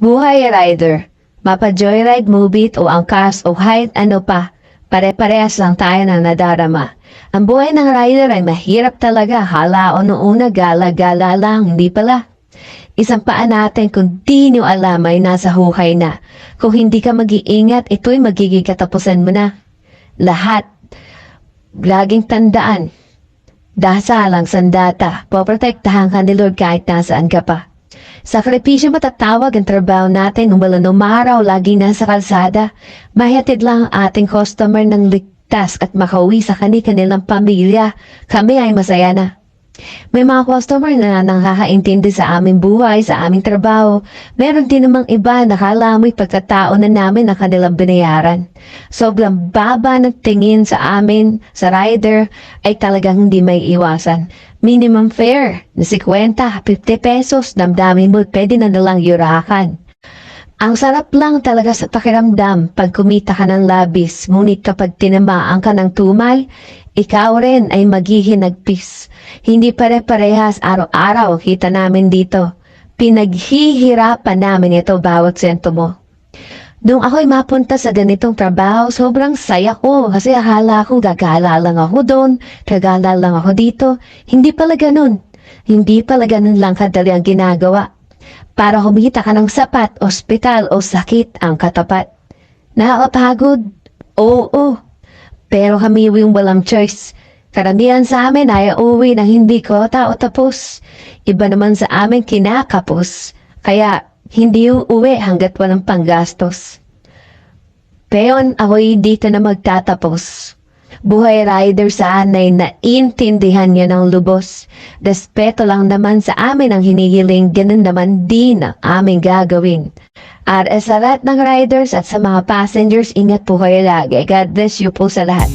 Buhay rider, mapa-joyride, movie o angkas o kahit ano pa, pare-parehas lang tayo na nadarama. Ang buhay ng rider ay mahirap talaga, hala o noong una gala-gala lang, hindi pala. Isang paa natin kung di nyo alam ay nasa hukay na. Kung hindi ka mag-iingat, ito'y magiging katapusan mo na. Lahat. Laging tandaan. Dasalang sandata, poprotektahan ka ni Lord kahit nasaan ka pa. Sakripisyo matatawag ang trabaho natin nung wala numaraw lagi nasa kalsada. Mahatid lang ang ating customer ng ligtas at makauwi sa kani-kanilang pamilya. Kami ay masaya na. May mga customer na nakakaintindi sa aming buhay, sa aming trabaho. Meron din namang iba na kalamoy pagkatao na namin ang kanilang binayaran. Sobrang baba ng tingin sa amin, sa rider, ay talagang hindi may iwasan. Minimum fare na 50, 50 pesos, damdamin mo, pwede na nalang yurakan. Ang sarap lang talaga sa pakiramdam pag kumita ka ng labis, ngunit kapag tinamaan ka ng tumal, ikaw rin ay maghihinagpis. Hindi pare-parehas araw-araw kita namin dito. Pinaghihirapan namin ito bawat sento mo. Nung ako'y mapunta sa ganitong trabaho, sobrang saya ko kasi akala ko gagala lang ako doon, gagala lang ako dito. Hindi pala ganun. Hindi pala ganun lang kadali ang ginagawa. Para humita ka ng sapat, ospital o sakit ang katapat. Nakakapagod? Oo. Pero kami yung walang choice. Karamihan sa amin ay uwi na hindi ko tao tapos. Iba naman sa amin kinakapos. Kaya hindi uuwi hanggat walang panggastos. Peon ako'y dito na magtatapos. Buhay rider sana'y naintindihan niya ng lubos. Respeto lang naman sa amin ang hinihiling, ganun naman din ang aming gagawin. At sa lahat ng riders at sa mga passengers, ingat po kayo lagi. God bless you po sa lahat.